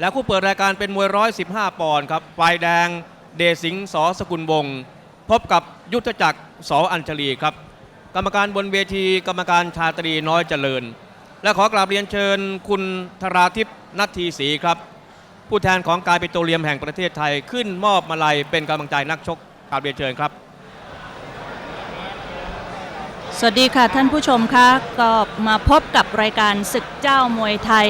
และคู่เปิดรายการเป็นมวย115ปอนด์ครับฝ่ายแดงเดสิงสอสกุลวงพบกับยุทธจักรสออัญชลีครับ กรรมการบนเวทีกรรมการชาตรีน้อยเจริญ และขอกราบเรียนเชิญคุณธราทิพย์นัททีศรีครับ ผู้แทนของการปิโตรเลียมแห่งประเทศไทยขึ้นมอบมาลัยเป็นกำลังใจนักชกกราบเรียนเชิญครับ สวัสดีค่ะท่านผู้ชมคะก็มาพบกับรายการศึกเจ้ามวยไทย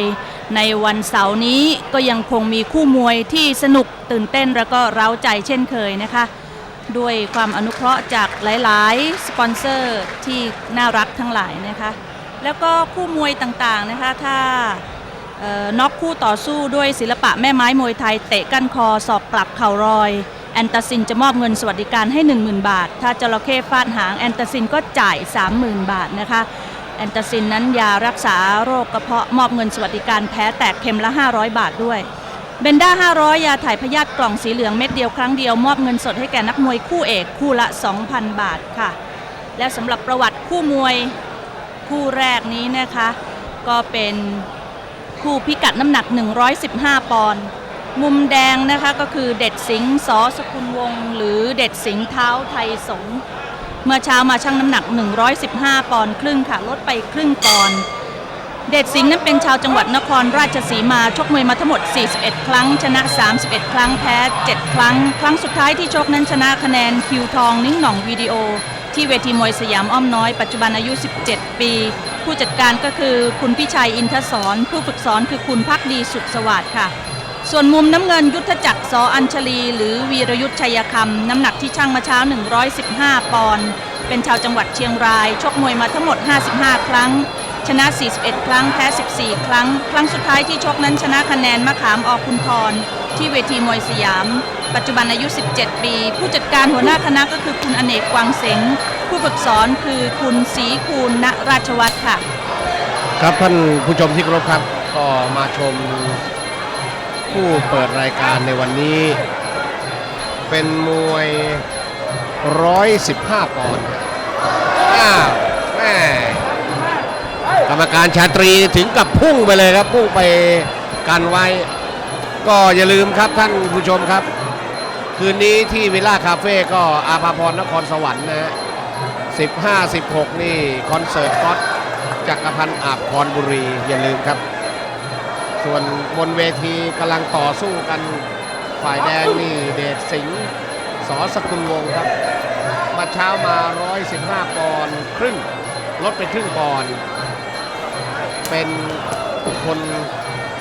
ในวันเสาร์นี้ก็ยังคงมีคู่มวยที่สนุกตื่นเต้นแล้วก็เร้าใจเช่นเคยนะคะ ด้วยความอนุเคราะห์จากหลายๆ สปอนเซอร์ที่น่ารักทั้งหลายนะคะ แล้วก็คู่มวยต่างๆนะคะถ้าน็อกคู่ต่อสู้ด้วยศิลปะแม่ไม้มวยไทย เตะก้นคอศอกกลับเข่ารอย แอนตาซินจะมอบเงินสวัสดิการให้ 10,000 บาท ถ้าจระเข้ฟาดหางแอนตาซินก็จ่าย 30,000 บาทนะคะ แอนตาซินนั้นยารักษาโรคกระเพาะมอบเงินสวัสดิการแพ้แตกเข็มละ 500 บาทด้วย เบนด้า 500 ยาถ่ายพยาธิกล่องสีเหลืองเม็ดเดียวครั้งเดียวมอบเงินสดให้แก่นักมวยคู่เอกคู่ละ 2,000 บาทค่ะ และสำหรับประวัติคู่มวยคู่แรกนี้นะคะ ก็เป็นคู่พิกัดน้ำหนัก 115 ปอนด์มุมแดงนะคะก็คือเด็ดสิงห์สอสกุลวงหรือเด็ดสิงห์เท้าไทยสง เมื่อเช้ามาชั่งน้ำหนัก 115 ปอนด์ครึ่งค่ะ ลดไปครึ่งปอนด์ เดชสิงห์นั้นเป็นชาวจังหวัดนครราชสีมาชกมวยมาทั้งหมด 41 ครั้ง ชนะ 31 ครั้งแพ้ 7 ครั้ง ครั้งสุดท้ายที่ชกนั้นชนะคะแนนคิวทองนิ่งหน่องวิดีโอ ที่เวทีมวยสยามอ้อมน้อย ปัจจุบันอายุ 17 ปี ผู้จัดการก็คือคุณพิชัยอินทศรผู้ฝึกสอนคือคุณพักดีสุขสวัสดิ์ค่ะ ส่วนมุมน้ำเงินยุทธจักรสออัญชลี หรือวีรยุทธชัยคำน้ำหนักที่ช่างมาเช้า 115 ปอนด์เป็นชาวจังหวัดเชียงราย ชกมวยมาทั้งหมด 55 ครั้ง ชนะ 41 ครั้งแพ้ 14 ครั้ง ครั้งสุดท้ายที่ชกนั้นชนะคะแนนมะขามออกคุณทรที่เวทีมวยสยาม ปัจจุบันอายุ 17 ปี ผู้จัดการหัวหน้าคณะก็คือคุณอเนกกวางเสงผู้ฝึกสอนคือคุณศรีคูณณราชวัฒน์ค่ะ ครับท่านผู้ชมที่เคารพครับก็มาชม ผู้เปิดรายการในวันนี้ เป็นมวย 115 ปอนด์อ้าวแม่กรรมการชาตรีถึงกับพุ่งไปเลยครับ พุ่งไปกันไว้ ก็อย่าลืมครับท่านผู้ชมครับ คืนนี้ที่วิลล่าคาเฟ่ก็อาภาพรนครสวรรค์นะฮะ15 16 นี่ คอนเสิร์ตก๊อตจักรพันธ์อาบพรบุรี อย่าลืมครับ ส่วนบนเวทีกำลังต่อสู้กันฝ่ายแดงนี่เดชสิงห์สอสกุลวงครับมาเช้ามา 115 ปอนด์ครึ่งลดไปครึ่งปอนด์เป็นคน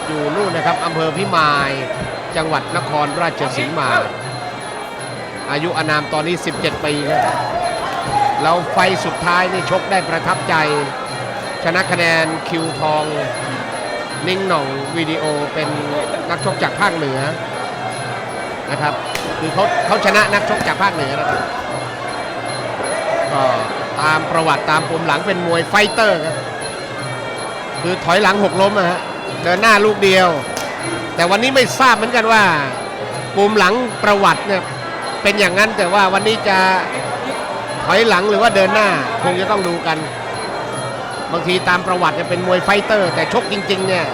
อยู่นู่นนะครับอำเภอพิมาย จังหวัดนครราชสีมา อายุอานามตอนนี้ 17 ปีครับแล้วไฟสุดท้ายนี่ชกได้ประทับใจ ชนะคะแนนคิวทอง นิ่งหน่องวิดีโอเป็นนักชกจากภาคเหนือนะครับคือเขาเขาชนะนักชกจากภาคเหนือนะครับก็ตามประวัติตามปุ่มหลังเป็นมวยไฟเตอร์ครับคือถอยหลังหกล้มนะฮะเดินหน้าลูกเดียว แต่วันนี้ไม่ทราบเหมือนกันว่าปุ่มหลังประวัติเนี่ยเป็นอย่างนั้นแต่ว่าวันนี้จะถอยหลังหรือว่าเดินหน้าคงจะต้องดูกัน บางทีตามประวัติจะเป็นมวยไฟเตอร์ แต่ชกจริงๆเนี่ย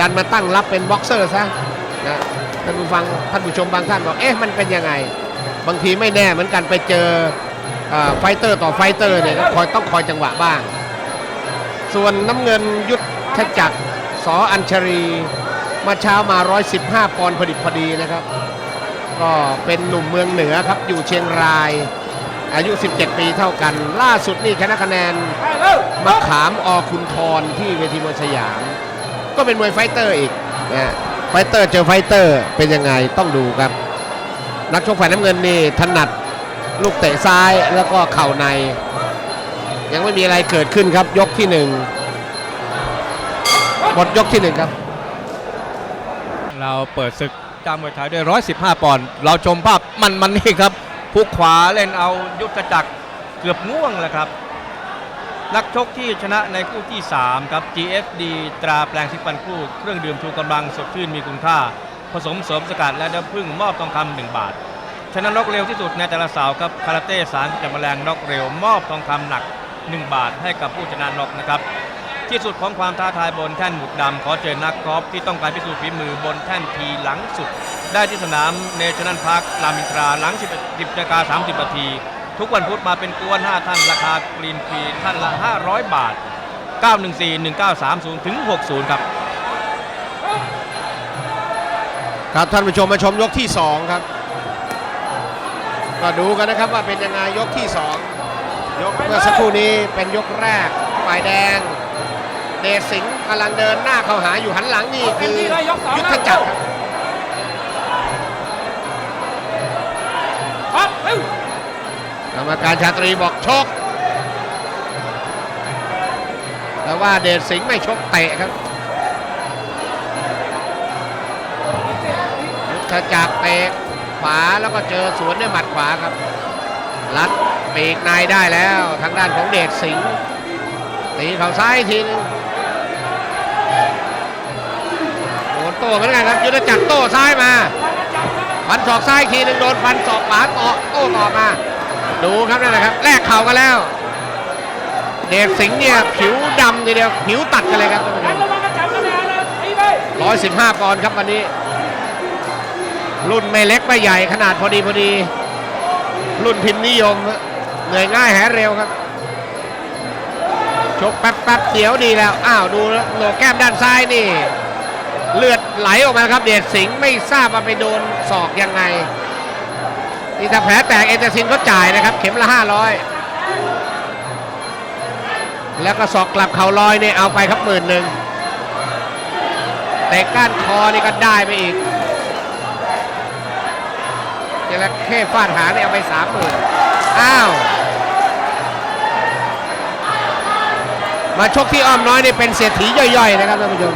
ดันมาตั้งรับเป็นบ็อกเซอร์ซะนะท่านผู้ฟังท่านผู้ชมบางท่านบอกเอ๊ะมันเป็นยังไง บางทีไม่แน่เหมือนกันไปเจอไฟเตอร์ต่อไฟเตอร์เนี่ยก็คอยต้องคอยจังหวะบ้าง ส่วนน้ำเงินยุทธจักรสออัญชรีมาเช้ามา 115 ปอนด์พอดิบพอดีนะครับ ก็เป็นหนุ่มเมืองเหนือครับอยู่เชียงราย อายุ 17 ปีเท่ากัน ล่าสุดนี่ชนะคะแนนมะขามอคุณทรที่เวทีมวยสยาม ก็เป็นมวยไฟเตอร์อีกนะไฟเตอร์เจอไฟเตอร์เป็นยังไงต้องดูครับ นักชกฝ่ายน้ำเงินนี่ถนัดลูกเตะซ้ายแล้วก็เข่าใน ยังไม่มีอะไรเกิดขึ้นครับยกที่หนึ่งหมดยกที่หนึ่งครับ เราเปิดศึกจ้ามวยไทยด้วย 115 ปอนด์เราชมภาพมันมันนี่ครับ ผู้ขวาเล่นเอายุทธจักรเกือบง่วงแล้วครับ นักชกที่ชนะในคู่ที่ 3 ครับ GFD ตราแปลงสิปันคู่เครื่องดื่มชูกำลังสดชื่นมีคุณค่า ผสมเสริมสกัดและน้ำผึ้งมอบทองคำหนึ่งบาท ชนะน็อกเร็วที่สุดในแต่ละสาวครับคาราเต้สารจับแมลงน็อกเร็วมอบทองคำหนัก 1 บาทให้กับผู้ชนะน็อกนะครับ ที่สุดของความท้าทายบนแท่นหมุดดำขอเชิญนักกอล์ฟที่ต้องการพิสูจน์ฝีมือบนแท่นทีหลังสุด ได้ที่สนามเนชั่นแนลพาร์ครามินทราหลัง 10นาฬิกา30นาทีทุกวันพุธมาเป็นกวน 5 ท่านราคากรีนฟรีท่านละ 500 บาท 914 1930 ถึง 60 ครับ ครับท่านผู้ชมมาชมยกที่ 2 ครับ ก็ดูกันนะครับว่าเป็นยังไงยกที่ 2 ยกเมื่อสักครู่นี้เป็นยกแรกฝ่ายแดง เดชสิงห์กำลังเดินหน้าเข้าหาอยู่หันหลังนี่คือยุทธจักรครับครับเร็วกรรมการชาตรีบอกชก แต่ว่าเดชสิงห์ไม่ชกเตะครับยุทธจักรเตะขวาแล้วก็เจอสวนด้วยหมัดขวาครับลัดปีกในได้แล้วทางด้านของเดชสิงห์ตีเข่าซ้ายอีกทีหนึง โดนโต้เหมือนกันครับยุทธจักรโต้ซ้ายมาฟันศอกซ้ายอีกทีหนึ่งโดนฟันศอกขวาต่อโต้ต่อมา ดูครับนั่นแหละครับแลกเข่ากันแล้ว เดชสิงห์เนี่ยผิวดำทีเดียวผิวตัดกันเลยครับท่านผู้ชหันมระวังกระจับกระแนนนะตีไปร้อยสิบห้าปอนด์ครับวันนี้ รุ่นไม่เล็กไม่ใหญ่ขนาดพอดีพอดี รุ่นพิมพ์นิยมฮะเหนื่อยง่ายแหเร็วครับชกแป๊บแป๊บเดียวดีแล้ว อ้าว ดูแล้วโหนกแก้มด้านซ้ายนี่ เลือดไหลออกมาครับเดชสิงห์ไม่ทราบว่าไปโดนศอกยังไงนี่ถ้าแผลแตกเอเจซินเขาจ่ายนะครับ เข็มละ 500 แล้วก็ศอกกลับเข่าลอยเนี่ยเอาไปครับหมื่นหนึ่งแต่ก้านคอนี่ก็ได้ไปอีกเจระเข้ฟาดหางนี่เอาไปสามหมื่นอ้าว มาชกที่อ้อมน้อยนี่เป็นเศรษฐีย่อยๆนะครับท่านผู้ชม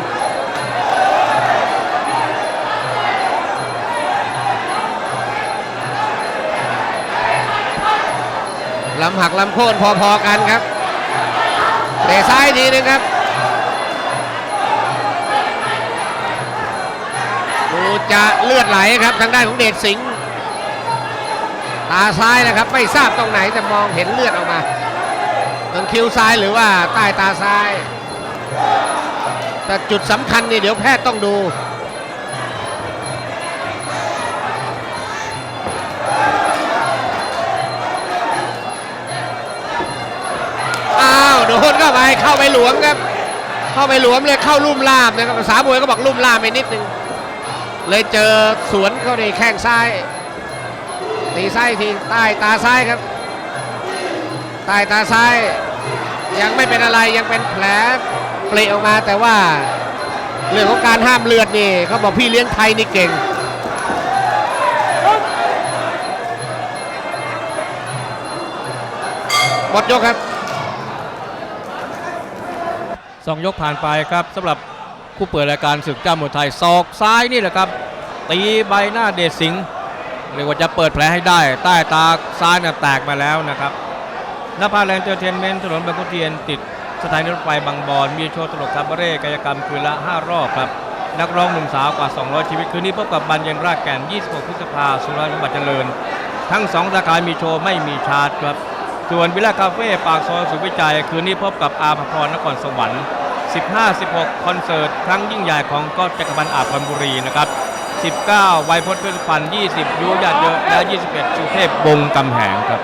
ลำหักลำโค่นพอๆกันครับเตะซ้ายทีนึงครับดูจะเลือดไหลครับทางด้านของเดชสิงห์ตาซ้ายนะครับ ไม่ทราบตรงไหนแต่มองเห็นเลือดออกมาตรงคิ้วซ้ายหรือว่าใต้ตาซ้าย แต่จุดสำคัญนี่เดี๋ยวแพทย์ต้องดู เข้าไปหลวมครับ เข้าไปหลวมเลยเข้าลุ่มล่ามนะครับภาษามวยก็บอกลุ่มล่ามไปนิดนึง เลยเจอสวนเข้าในแข้งซ้าย ตีซ้ายทีใต้ตาซ้ายครับ ใต้ตาซ้าย ยังไม่เป็นอะไรยังเป็นแผลเปรอออกมาแต่ว่าเรื่องของการห้ามเลือดนี่เขาบอกพี่เลี้ยงไทยนี่เก่งหมดยกครับ สองยกผ่านไปครับสำหรับคู่เปิดรายการศึกเจ้ามวยไทยศอกซ้ายนี่แหละครับ ตีใบหน้าเดชสิงห์เรียกว่าจะเปิดแผลให้ได้ ใต้ตาซ้ายน่ะแตกมาแล้วนะครับนภาแลนด์เตอร์เทนเมนต์ถนนบางขุนเทียนติดสถานีรถไฟบางบอน มีโชว์ตลกคาบาเร่กายกรรมคืนละ 5 รอบครับ นักร้องหนุ่มสาวกว่า 200 ชีวิต คืนนี้พบกับบันเย็นรากแก่น 26 พฤษภาสุรานบัตรเจริญ ทั้งสองสาขา มีโชว์ ไม่มีชาร์จครับ ส่วนวิลล่าคาเฟ่ปากซอยสุขวิจัย คืนนี้พบกับอาภพรนครสวรรค์ 15-16 คอนเสิร์ต ครั้งยิ่งใหญ่ของก็จักรพันอาภรบุรีนะครับ 19 ไวยพจน์เพชรสุพรรณ20ยูญาตเยอะ และ 21สุเทพบงกำแหงครับ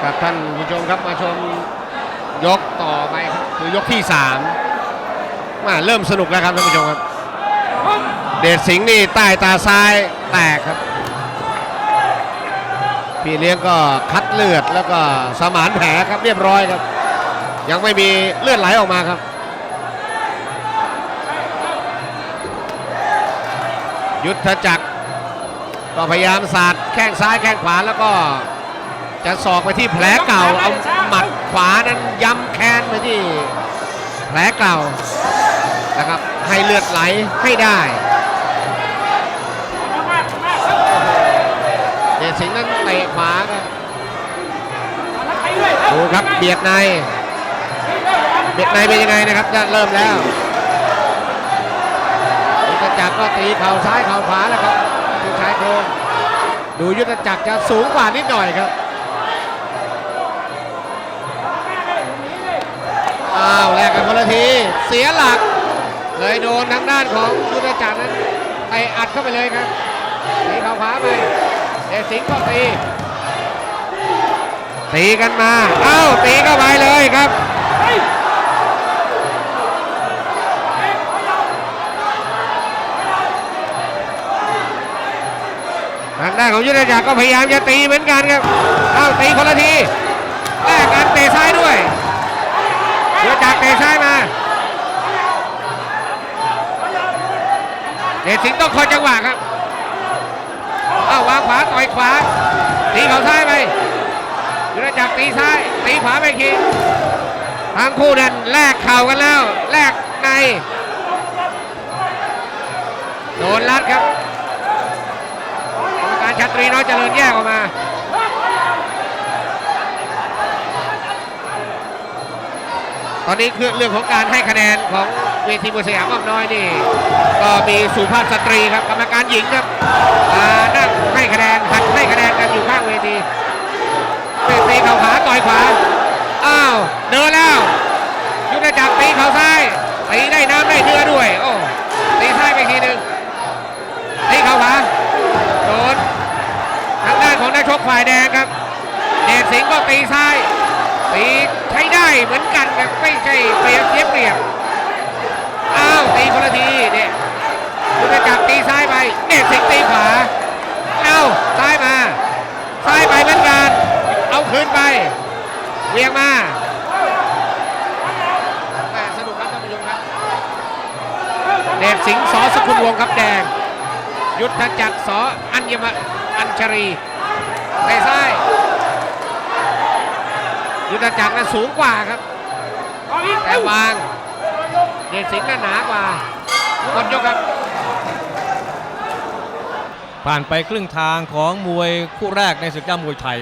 ครับท่านผู้ชมครับมาชมยกต่อไปครับคือยกที่สามมาเริ่มสนุกแล้วครับท่านผู้ชมครับ เดชสิงห์นี่ใต้ตาซ้ายแตกครับ พี่เลี้ยงก็คัดเลือดแล้วก็สมานแผลครับเรียบร้อยครับ ยังไม่มีเลือดไหลออกมาครับ ยุทธจักรก็พยายามสาดแข้งซ้ายแข้งขวาแล้วก็จะสอกไปที่แผลเก่าเอาหมัดขวานั้นย้ำแค้นไปที่แผลเก่านะครับให้เลือดไหลให้ได้ สิงห์นั้นเตะขวาครับแล้วตีด้วยดูครับเบียดใน เบียดในเป็นยังไงนะครับจะเริ่มแล้วยุทธจักรก็ตีเข่าซ้ายเข่าขวาแล้วครับดูชายโครงดูยุทธจักรจะสูงกว่านิดหน่อยครับอ้าวแลกกันคนละที เสียหลัก เลยโดนทางด้านของยุทธจักรนั้นไปอัดเข้าไปเลยครับตีเข่าขวาไปเดชสิงห์ก็ตี ตีกันมา เอ้า ตีเข้าไปเลยครับเฮ้ยทางด้านของยุทธจักรก็พยายามจะตีเหมือนกันครับ เอ้า ตีคนละทีแลกกันเตะซ้ายด้วยยุทธจักรเตะซ้ายมาเดชสิงห์ต้องคอยจังหวะครับเอ้าวางขวาต่อยขวา ตีเขาซ้ายไปยุทธจักรตีซ้าย ตีขวาไปทีทั้งคู่นั้นแลกเข่ากันแล้ว แลกใน โดนลัดครับกรรมการชัตรีน้อยเจริญแยกออกมาตอนนี้คือเรื่องของการให้คะแนนของเวทีมวยสยามอ้อมน้อยนี่ ก็มีสุภาพสตรีครับกรรมการหญิงครับมานั่งให้คะแนนหัดให้คะแนนกันอยู่ข้างเวทีเตะตีเข่าขวาต่อยขวาอ้าวเดินแล้วยุทธจักรตีเข่าซ้ายตีได้น้ำได้เนื้อด้วยโอ้ตีซ้ายไปทีหนึ่งตีเข่าขวาโดนทางด้านของนักชกฝ่ายแดงครับเดชสิงห์ก็ตีซ้ายตีใช้ได้เหมือนกันครับไม่ใช่เปรียบเสียเปรียบ อ้าวตีคนละทีเนี่ยยุทธจักรตีซ้ายไปเดชสิงห์ตีขวาเอ้าซ้ายมาซ้ายไปเหมือนกันเอาคืนไปเวียงมาแม่สนุกครับท่านผู้ชมครับเดชสิงห์สอสกุลวงครับแดง ยุทธจักรสออัญมะอัญชรีเตะซ้ายยุทธจักรนั้นสูงกว่าครับแต่วาง ดชสิงห์นั้นหนากว่าหมดยกครับ ผ่านไปครึ่งทางของมวยคู่แรกในศึกเจ้ามวยไทย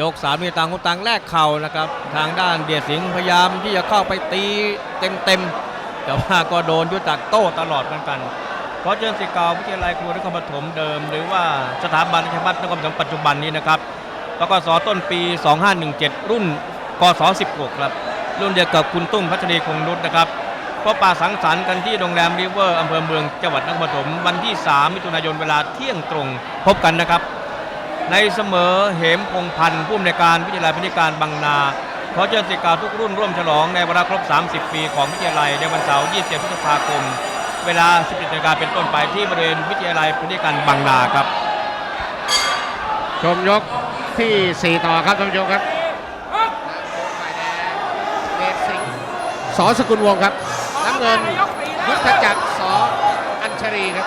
ยกสามมีต่างคนต่างแลกเข่านะครับ ทางด้านเดียดสิงห์พยายามที่จะเข้าไปตีเต็มๆ แต่ว่าก็โดนยุทธจักโต้ตลอดเหมือนกันขอเชิญสิษย์เก่าวิทยาลัยครูนครปฐมเดิม หรือว่าสถาบันราชภัฏนครปฐมปัจจุบันนี้นะครับปกสต้นปี 2517 รุ่นกศ16ครับ รุ่นเดียวกับคุณตุ้มพัชรีคงนุชนะครับ พบปะสังสรรค์กันที่โรงแรมริเวอร์อำเภอเมืองจังหวัดนครปฐมวันที่ 3 มิถุนายนเวลาเที่ยงตรงพบกันนะครับ ในเสมอเหมพงพันธ์ผู้อำนวยการวิทยาลัยพนิการบางนาขอเชิญสิษย์เก่าทุกรุ่นร่วมฉลองในวาระครบ 30 ปีของวิทยาลัยในวันเสาร์ 27 พฤษภาคม เวลา 11นาฬิกาเป็นต้นไปที่บริเวณวิทยาลัยพนิการบางนาครับ ชมยกที่ 4 ต่อครับท่านผู้ชมครับเดชสิงห์สอสกุลวงศ์ครับน้ำเงินยกสี่แล้ยุวทธจักรสออัญชรีครับ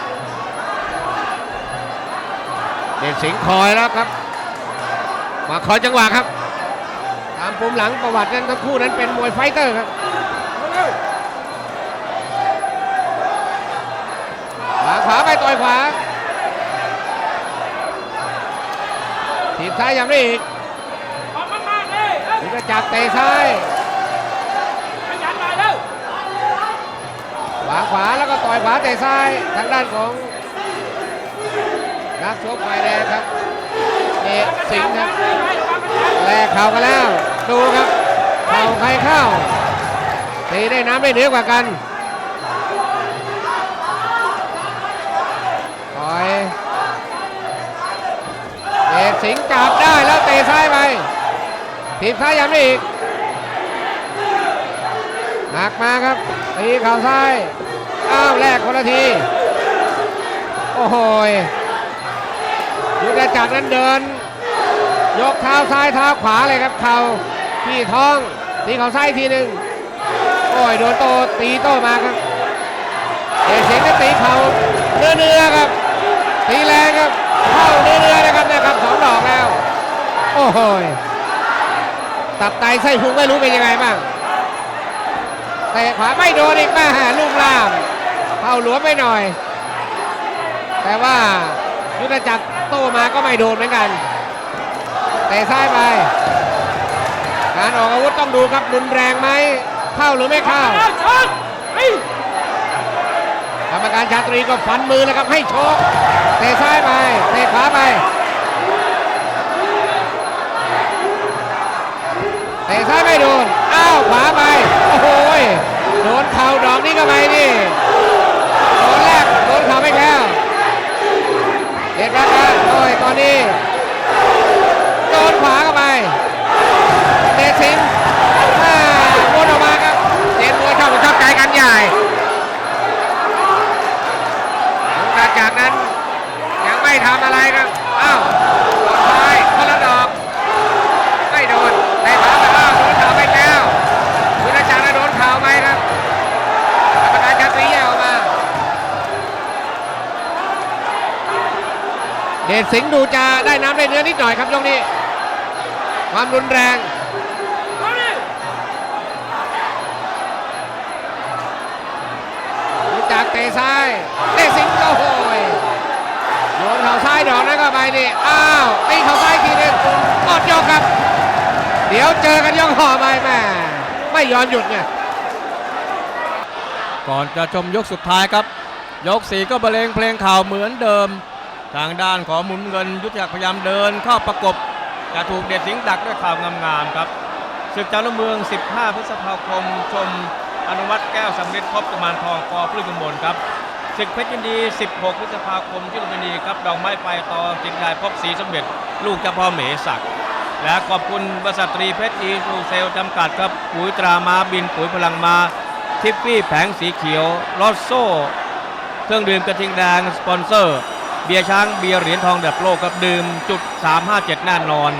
เดชสิงห์คอยแล้วครับ มาคอยจังหวะครับ ตามปุ่มหลังประวัตินั้นทั้งคู่นั้นเป็นมวยไฟเตอร์ครับขวาขวาไปต่อยขวาทีบซ้ายยังได้อีกออกมากๆเลยเอ้ยยุทธจักรเตะซ้าย วาขวาแล้วก็ต่อยขวาเตะซ้ายทางด้านของนักชกฝ่ายแดงครับเดชสิงห์ครับแลกเข่ากันแล้ว ดูครับเข่าใครเข้าตีได้น้ำได้เหนือกว่ากันต่อยเดชสิงห์จับได้แล้วเตะซ้ายไปทีบซ้ายย้ำได้อีกหนักมาครับ ตีเข่าซ้ายอ้าวแลกคนละที โอ้โหยยุทธจักรนั้นเดิน ยกเท้าซ้ายเท้าขวาเลยครับ เข่าที่ท้องตีเข่าซ้ายทีหนึ่งโอ้ยโดนโตตีโตมาครับเดชเสียงก็ตีเข่าเนื้อเนื้อๆครับ ตีแรงครับ เข้าเนื้อเนื้อๆนะครับนะครับสองดอกแล้ว โอ้โหยตับไตไส้พุงไม่รู้เป็นยังไงบ้าง เตะขวาไม่โดนอีกแม่ลูกล่ามเข้าหลวมไปหน่อย แต่ว่ายุทธจักรโตมาก็ไม่โดนเหมือนกันเตะซ้ายไป การออกอาวุธต้องดูครับรุนแรงไหมเข้าหรือไม่เข้าเอาชนเฮ้ยกรรมการชาตรีก็ฟันมือแล้วครับให้โชกเตะซ้ายไปเตะขวาไปเตะซ้ายไม่โดนอ้าวขวาไปโอ้โห โดนเข่าดอกนี้เข้าไปนี่โดนแรกโดนเข่าไม่แพ้วเด็ดรักนะโอ้ยตอนนี้โดนขวาเข้าไปเดชสิงฮ่าวนออกมาครับเจนมวยชอบชอบใจกันใหญ่หลังจากนั้นยังไม่ทำอะไรครับอ้าว เดชสิงห์ดูจะได้น้ำได้เนื้อนิดหน่อยครับยกนี้ ความรุนแรงเอาดิรู้จักเตะซ้ายเดชสิงห์ก็โหยโยนเข่าซ้ายดอกนั้นเข้าไปนี่อ้าวตีเข่าซ้ายทีนึงหมดยกครับ เดี๋ยวเจอกันยกห่อไปแม่ไม่ยอมหยุดไงก่อนจะชมยกสุดท้ายครับ ยกสีก็บรรเลงเพลงข่าวเหมือนเดิม ทางด้านของหมุนเงินยุทธจักรพยายามเดินเข้าประกบจะถูกเด็ดสิงห์ดักด้วยข่าวงามๆครับศึกเจ้าละเมือง 15 พฤษภาคม ชมอนุวัตแก้วสำเร็จพบกุมารทองกอพฤกมลครับศึกเพชรยินดี 16 พฤษภาคมที่ลุมพินีครับดอกไม้ไฟตอจิงไดพบสีสำเร็จ ลูกเจ้าพ่อเหมศักดิ์และขอบคุณบริษัทตรีเพชรอีซูเซลจำกัดครับปุ๋ยตรามาบินปุ๋ยพลังมาทิฟฟี่แผงสีเขียวลอสโซ่ เครื่องดื่มกระทิงแดงสปอนเซอร์ บียร์ช้างเบียร์เหรียญทองดับโลกครับดื่มจุด 357 แน่นอน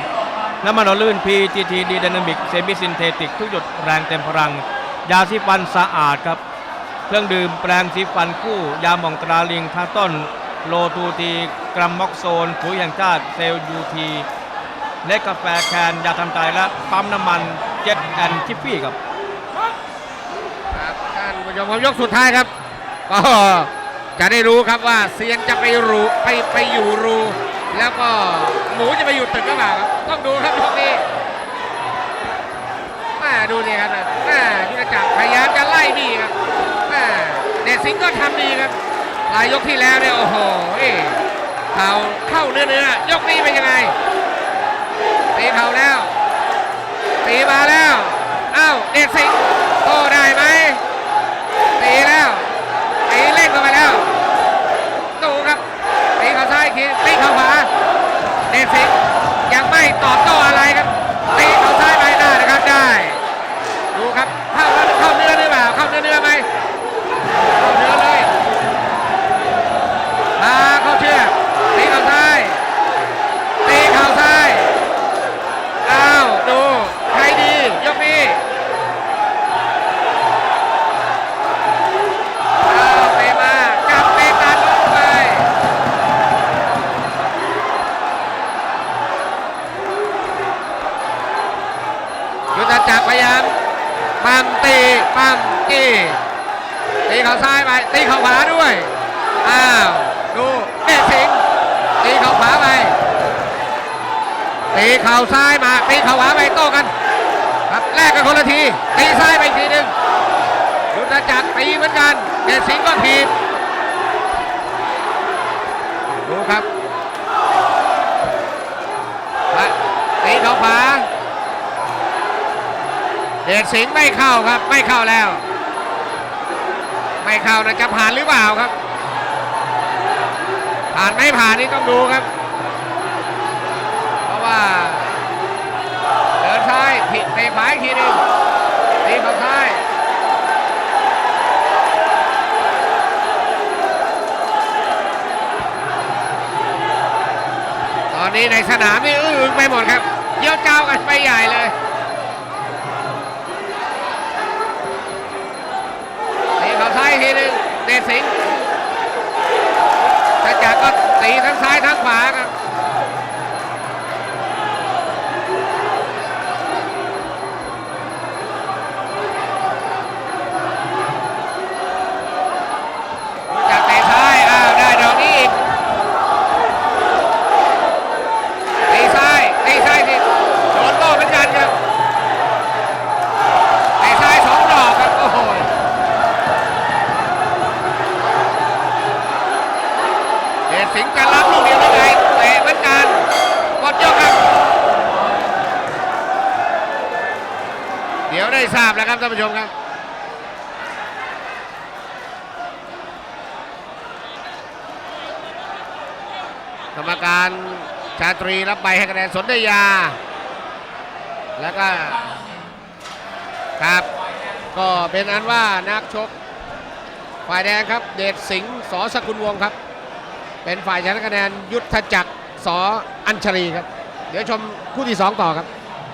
น้ำมันหล่อลื่น PGT ดีดนามิกเซมิซินเทติกทุกหยดแรงเต็มพลัง ยาสีฟันสะอาดครับ เครื่องดื่มแปรงสีฟันคู่ ยาหม่องตราลิงท่าต้น โลทูทีกรัมม็อกโซนปุ๋ยแห่งชาติเซลยูทีเล็กกาแฟแคนยาทำใจและปั๊มน้ำมันเจ็ตแอนจิฟฟี่ครับครับท่านผู้ชมครับยกสุดท้ายครับก็ จะได้รู้ครับว่าเซียนจะไปรูไปไปอยู่รู แล้วก็หมูจะไปอยู่ตึกหรือเปล่าครับต้องดูครับยกนี้แม่ดูนี่ครับแม่ยุทธจักรพยายามจะไล่บี้ครับแม่เดชสิงห์ก็ทำดีครับหลายยกที่แล้วเนี่ยโอ้โหเอ้เข่าเข้าเนื้อเนื้อยกนี้เป็นยังไงตีเข่าแล้วตีมาแล้วอ้าวเดชสิงห์โตได้ไหม ตีแล้วตีเล่นเข้าไปแล้ว ดูครับตีเข่าซ้ายอีกทีตีเข่าขวาเดช สิงห์ยังไม่ตอบโต้อะไรครับตีเขาซ้ายไปหน้านะครับได้ ดูครับเข้าเข้าเนื้อหรือเปล่าเข้าเนื้อเนื้อไหมาซ้ายมาตีเข่าขวาไปโต้กัน ครับแลกกันคนละทีตีซ้ายไปทีหนึ่งยุทธจักรตีเหมือนกันเดชสิงห์ก็ถีบดูครับตีเข้าขวาเดชสิงห์ไม่เข้าครับไม่เข้าแล้ว ไม่เข้านะจะผ่านหรือเปล่าครับ ผ่านไม่ผ่านนี่ต้องดูครับ เพราะว่าะขวาอีกทีหนึงตีเขาซ้ายตอนนี้ในสนามนี่อื้ออึงไปหมดครับเยี่ยวเจ้ากันไปใหญ่เลยตีเขาซ้ายอีกทีหนึงเดชสิงห์จะจักรก็ตีทั้งซ้ายทั้งขวาครับ เดี๋ยวได้ทราบแล้วครับท่านผู้ชมครับ กรรมการชาตรีรับใบให้คะแนนสนธยา แล้วก็ครับก็เป็นอันว่านักชกฝ่ายแดงครับเดชสิงห์สอสกุลวงครับ เป็นฝ่ายชนะคะแนนยุทธจักรสออัญชลีครับ เดี๋ยวชมคู่ที่ 2 ต่อครับ